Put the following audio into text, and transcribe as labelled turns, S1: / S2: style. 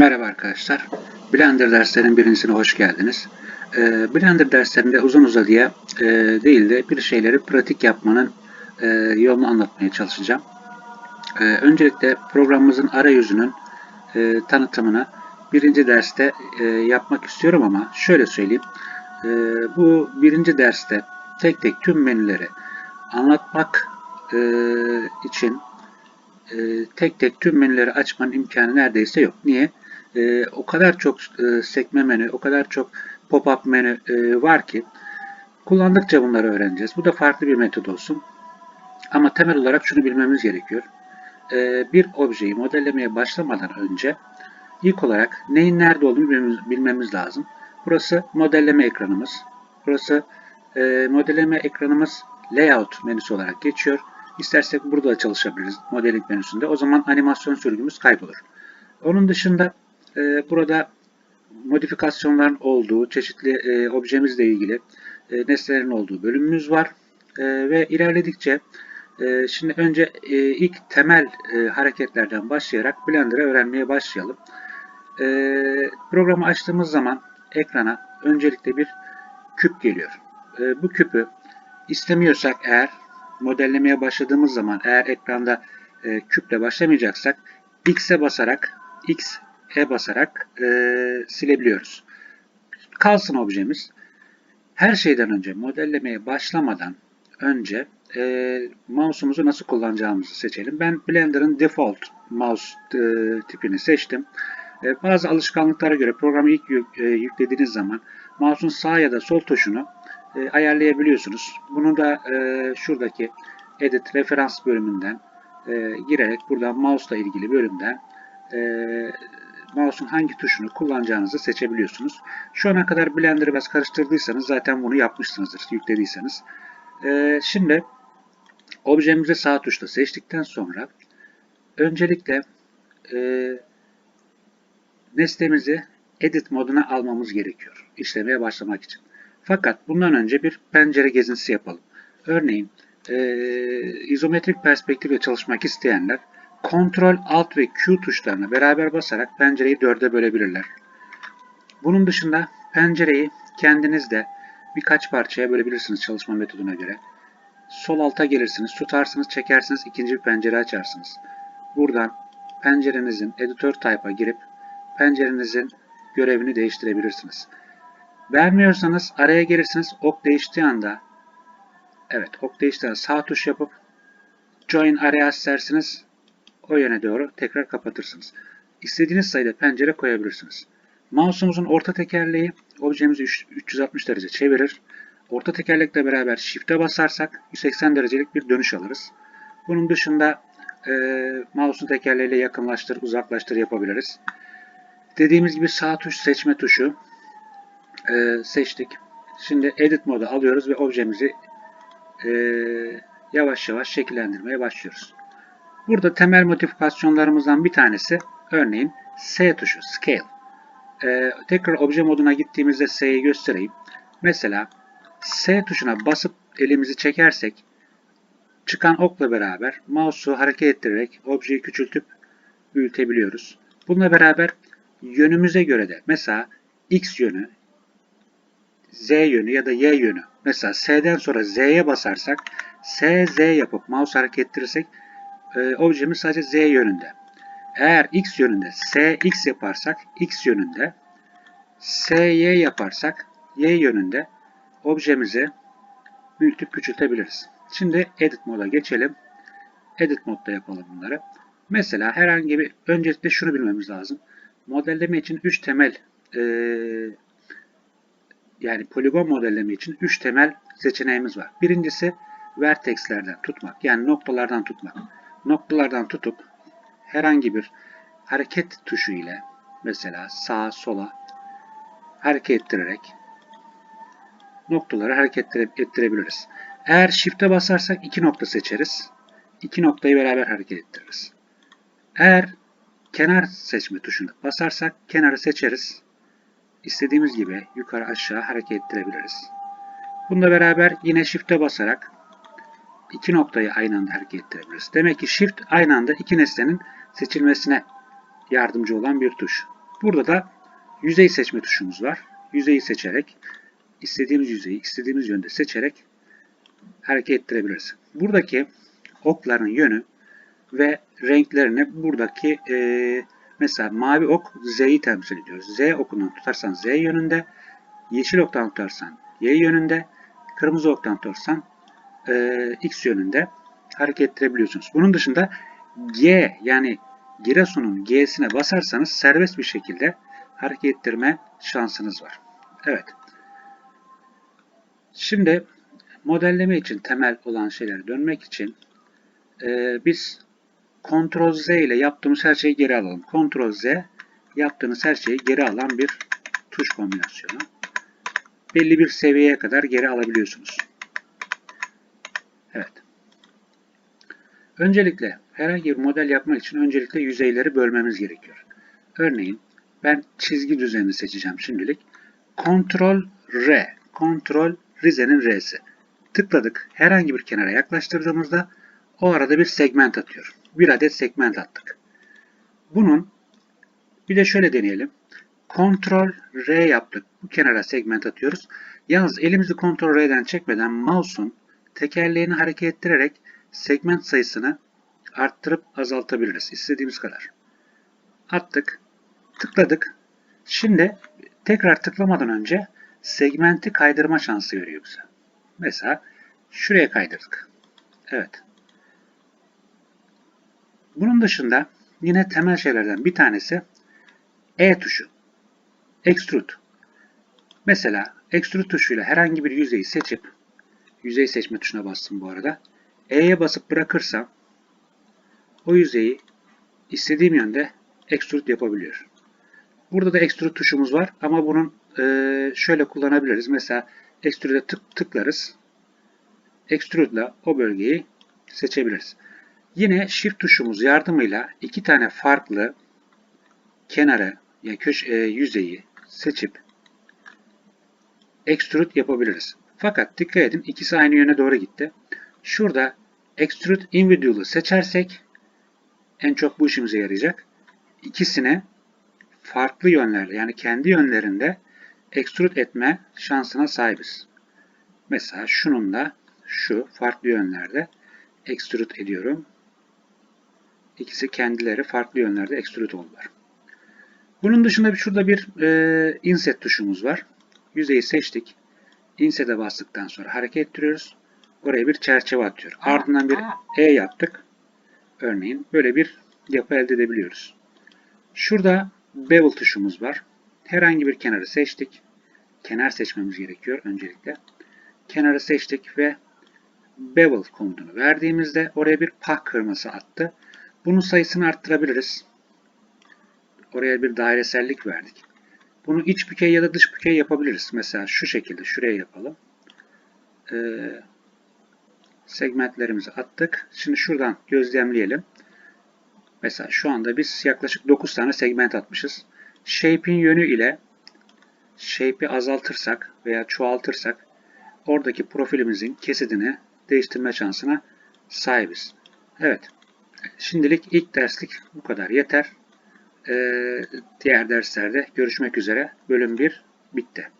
S1: Merhaba arkadaşlar. Blender derslerinin birincisine hoş geldiniz. Ee, Blender derslerinde uzun uzadıya e, değil de bir şeyleri pratik yapmanın e, yolunu anlatmaya çalışacağım. Ee, öncelikle programımızın arayüzünün e, tanıtımını birinci derste yapmak istiyorum ama şöyle söyleyeyim. Bu birinci derste tek tek tüm menüleri anlatmak için tek tek tüm menüleri açmanın imkanı neredeyse yok. Niye? E, o kadar çok e, sekme menü, o kadar çok pop-up menü e, var ki kullandıkça bunları öğreneceğiz. Bu da farklı bir metod olsun. Ama temel olarak şunu bilmemiz gerekiyor. E, bir objeyi modellemeye başlamadan önce ilk olarak neyin nerede olduğunu bilmemiz, bilmemiz lazım. Burası modelleme ekranımız. Burası e, modelleme ekranımız layout menüsü olarak geçiyor. İstersek burada da çalışabiliriz modeling menüsünde. O zaman animasyon sürgümüz kaybolur. Onun dışında e, burada modifikasyonların olduğu, çeşitli e, objemizle ilgili e, nesnelerin olduğu bölümümüz var. E, ve ilerledikçe e, şimdi önce e, ilk temel e, hareketlerden başlayarak Blender'ı öğrenmeye başlayalım. E, programı açtığımız zaman ekrana öncelikle bir küp geliyor. E, bu küpü istemiyorsak eğer modellemeye başladığımız zaman eğer ekranda e, küple başlamayacaksak X'e basarak X'e basarak e, silebiliyoruz. Kalsın objemiz. Her şeyden önce modellemeye başlamadan önce e, mouse'umuzu nasıl kullanacağımızı seçelim. Ben Blender'ın default mouse e, tipini seçtim. E, bazı alışkanlıklara göre programı ilk yük, e, yüklediğiniz zaman mouse'un sağ ya da sol tuşunu e, ayarlayabiliyorsunuz. Bunu da e, şuradaki Edit Referans bölümünden e, girerek buradan mouse ile ilgili bölümden e, mouse'un hangi tuşunu kullanacağınızı seçebiliyorsunuz. Şu ana kadar Blender'ı biraz karıştırdıysanız zaten bunu yapmışsınızdır yüklediyseniz. E, şimdi objemizi sağ tuşla seçtikten sonra öncelikle e, nesnemizi edit moduna almamız gerekiyor işlemeye başlamak için. Fakat bundan önce bir pencere gezintisi yapalım. Örneğin e, izometrik perspektifle çalışmak isteyenler Ctrl, Alt ve Q tuşlarına beraber basarak pencereyi dörde bölebilirler. Bunun dışında pencereyi kendiniz de birkaç parçaya bölebilirsiniz çalışma metoduna göre. Sol alta gelirsiniz, tutarsınız, çekersiniz, ikinci bir pencere açarsınız. Buradan pencerenizin Editor Type'a girip pencerenizin görevini değiştirebilirsiniz. Vermiyorsanız araya gelirsiniz ok değiştiği anda evet ok değiştiği anda sağ tuş yapıp join areas dersiniz o yöne doğru tekrar kapatırsınız. İstediğiniz sayıda pencere koyabilirsiniz. Mouse'umuzun orta tekerleği objemizi 360 derece çevirir. Orta tekerlekle beraber Shift'e basarsak 180 derecelik bir dönüş alırız. Bunun dışında e, mouse'un tekerleğiyle yakınlaştır, uzaklaştır yapabiliriz. Dediğimiz gibi sağ tuş seçme tuşu e, seçtik. Şimdi Edit modu alıyoruz ve objemizi e, yavaş yavaş şekillendirmeye başlıyoruz. Burada temel modifikasyonlarımızdan bir tanesi örneğin S tuşu Scale. E, tekrar obje moduna gittiğimizde S'yi göstereyim. Mesela S tuşuna basıp elimizi çekersek çıkan okla beraber mouse'u hareket ettirerek objeyi küçültüp büyütebiliyoruz. Bununla beraber yönümüze göre de mesela X yönü, Z yönü ya da Y yönü. Mesela S'den sonra Z'ye basarsak S, Z yapıp mouse hareket ettirirsek e, objemiz sadece Z yönünde. Eğer X yönünde S, X yaparsak X yönünde S, Y yaparsak Y yönünde objemizi büyütüp küçültebiliriz. Şimdi Edit moda geçelim. Edit modda yapalım bunları. Mesela herhangi bir öncelikle şunu bilmemiz lazım. Modelleme için 3 temel e, yani poligon modelleme için 3 temel seçeneğimiz var. Birincisi vertexlerden tutmak yani noktalardan tutmak. Noktalardan tutup herhangi bir hareket tuşu ile mesela sağa sola hareket ettirerek noktaları hareket ettirebiliriz. Eğer shift'e basarsak iki nokta seçeriz. İki noktayı beraber hareket ettiririz. Eğer kenar seçme tuşuna basarsak kenarı seçeriz. İstediğimiz gibi yukarı aşağı hareket ettirebiliriz. Bununla beraber yine shift'e basarak iki noktayı aynı anda hareket ettirebiliriz. Demek ki shift aynı anda iki nesnenin seçilmesine yardımcı olan bir tuş. Burada da yüzey seçme tuşumuz var. Yüzeyi seçerek istediğimiz yüzeyi istediğimiz yönde seçerek hareket ettirebiliriz. Buradaki okların yönü ve renklerini buradaki e, mesela mavi ok Z'yi temsil ediyor. Z okundan tutarsan Z yönünde, yeşil oktan tutarsan Y yönünde, kırmızı oktan tutarsan e, X yönünde hareket ettirebiliyorsunuz. Bunun dışında G yani Giresun'un G'sine basarsanız serbest bir şekilde hareket ettirme şansınız var. Evet. Şimdi modelleme için temel olan şeylere dönmek için e, biz Ctrl Z ile yaptığımız her şeyi geri alalım. Ctrl Z yaptığınız her şeyi geri alan bir tuş kombinasyonu. Belli bir seviyeye kadar geri alabiliyorsunuz. Evet. Öncelikle herhangi bir model yapmak için öncelikle yüzeyleri bölmemiz gerekiyor. Örneğin ben çizgi düzenini seçeceğim şimdilik. Ctrl R. Ctrl Rize'nin R'si. Tıkladık. Herhangi bir kenara yaklaştırdığımızda o arada bir segment atıyor. Bir adet segment attık. Bunun bir de şöyle deneyelim. Ctrl R yaptık. Bu kenara segment atıyoruz. Yalnız elimizi Ctrl R'den çekmeden mouse'un tekerleğini hareket ettirerek segment sayısını arttırıp azaltabiliriz. İstediğimiz kadar. Attık. Tıkladık. Şimdi tekrar tıklamadan önce segmenti kaydırma şansı veriyor bize. Mesela şuraya kaydırdık. Evet. Bunun dışında yine temel şeylerden bir tanesi E tuşu. Extrude. Mesela Extrude tuşuyla herhangi bir yüzeyi seçip yüzey seçme tuşuna bastım bu arada. E'ye basıp bırakırsam o yüzeyi istediğim yönde extrude yapabiliyor. Burada da extrude tuşumuz var ama bunun e, şöyle kullanabiliriz. Mesela extrude'e tık, tıklarız. Extrude ile o bölgeyi seçebiliriz. Yine shift tuşumuz yardımıyla iki tane farklı kenarı ya köşe e, yüzeyi seçip extrude yapabiliriz. Fakat dikkat edin ikisi aynı yöne doğru gitti. Şurada extrude individual'ı seçersek en çok bu işimize yarayacak. İkisine farklı yönlerle yani kendi yönlerinde extrude etme şansına sahibiz. Mesela şunun da şu farklı yönlerde extrude ediyorum. İkisi kendileri farklı yönlerde extrude oldular. Bunun dışında şurada bir e, inset tuşumuz var. Yüzeyi seçtik. Inset'e bastıktan sonra hareket ettiriyoruz. Oraya bir çerçeve atıyor. Ardından bir E yaptık. Örneğin böyle bir yapı elde edebiliyoruz. Şurada bevel tuşumuz var. Herhangi bir kenarı seçtik. Kenar seçmemiz gerekiyor öncelikle. Kenarı seçtik ve bevel komutunu verdiğimizde oraya bir pak kırması attı. Bunun sayısını arttırabiliriz. Oraya bir dairesellik verdik. Bunu iç bükey ya da dış bükey yapabiliriz. Mesela şu şekilde şuraya yapalım. Ee, segmentlerimizi attık. Şimdi şuradan gözlemleyelim. Mesela şu anda biz yaklaşık 9 tane segment atmışız. Shape'in yönü ile shape'i azaltırsak veya çoğaltırsak oradaki profilimizin kesidini değiştirme şansına sahibiz. Evet. Şimdilik ilk derslik bu kadar yeter. Ee, diğer derslerde görüşmek üzere. Bölüm 1 bitti.